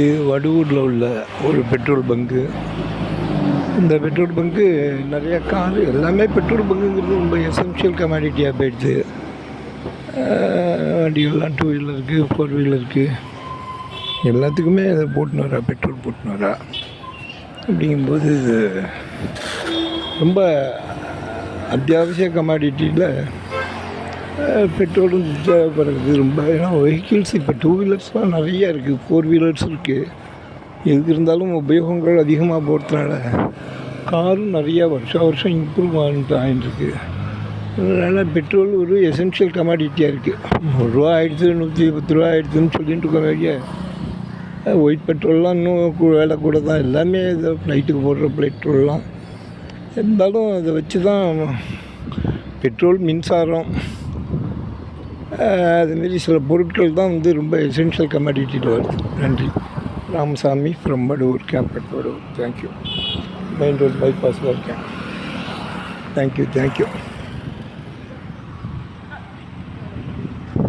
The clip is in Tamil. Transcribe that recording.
இது வடுவூரில் உள்ள ஒரு பெட்ரோல் பங்கு. இந்த பெட்ரோல் பங்கு நிறைய கார் எல்லாமே பெட்ரோல் பங்குங்கிறது ரொம்ப எசென்ஷியல் கமாடிட்டியாக போயிடுது. வண்டிகள்லாம் டூ வீலருக்கு ஃபோர் வீலருக்கு எல்லாத்துக்குமே அதை போட்டுன்னு வரா பெட்ரோல் போட்டுன்னு வரா. அப்படிங்கும்போது இது ரொம்ப அத்தியாவசிய கமாடிட்டியில் பெட்ரோலும் தேவைப்படுறது. ரொம்ப ஏன்னா வெஹிக்கிள்ஸ் இப்போ டூ வீலர்ஸ்லாம் நிறைய இருக்குது ஃபோர் வீலர்ஸ் இருக்குது எது இருந்தாலும் உபயோகங்கள் அதிகமாக போகிறதுனால காரும் நிறையா வருஷம் வருஷம் இம்ப்ரூவ் ஆகிட்டு ஆகிட்டுருக்கு அதனால் பெட்ரோல் ஒரு எசென்ஷியல் கமாடிட்டியாக இருக்குது ஒரு ரூபா ஆயிடுச்சு நூற்றி பத்து ரூபா ஆயிடுச்சுன்னு சொல்லிட்டு இருக்க வேண்டிய ஒயிட் பெட்ரோல்லாம் இன்னும் வேலை கூட தான். எல்லாமே இது ஃப்ளைட்டுக்கு போடுற பெட்ரோல்லாம் இருந்தாலும் அதை வச்சு தான் பெட்ரோல் மின்சாரம் அதுமாரி சில பொருட்கள் தான் வந்து ரொம்ப எசென்ஷியல் கமாடிட்டியில் வருது. நன்றி. Ramasamy from Vadur gambit Vadur thank you main road பைபாஸில் இருக்கேன் தேங்க்யூ தேங்க்யூ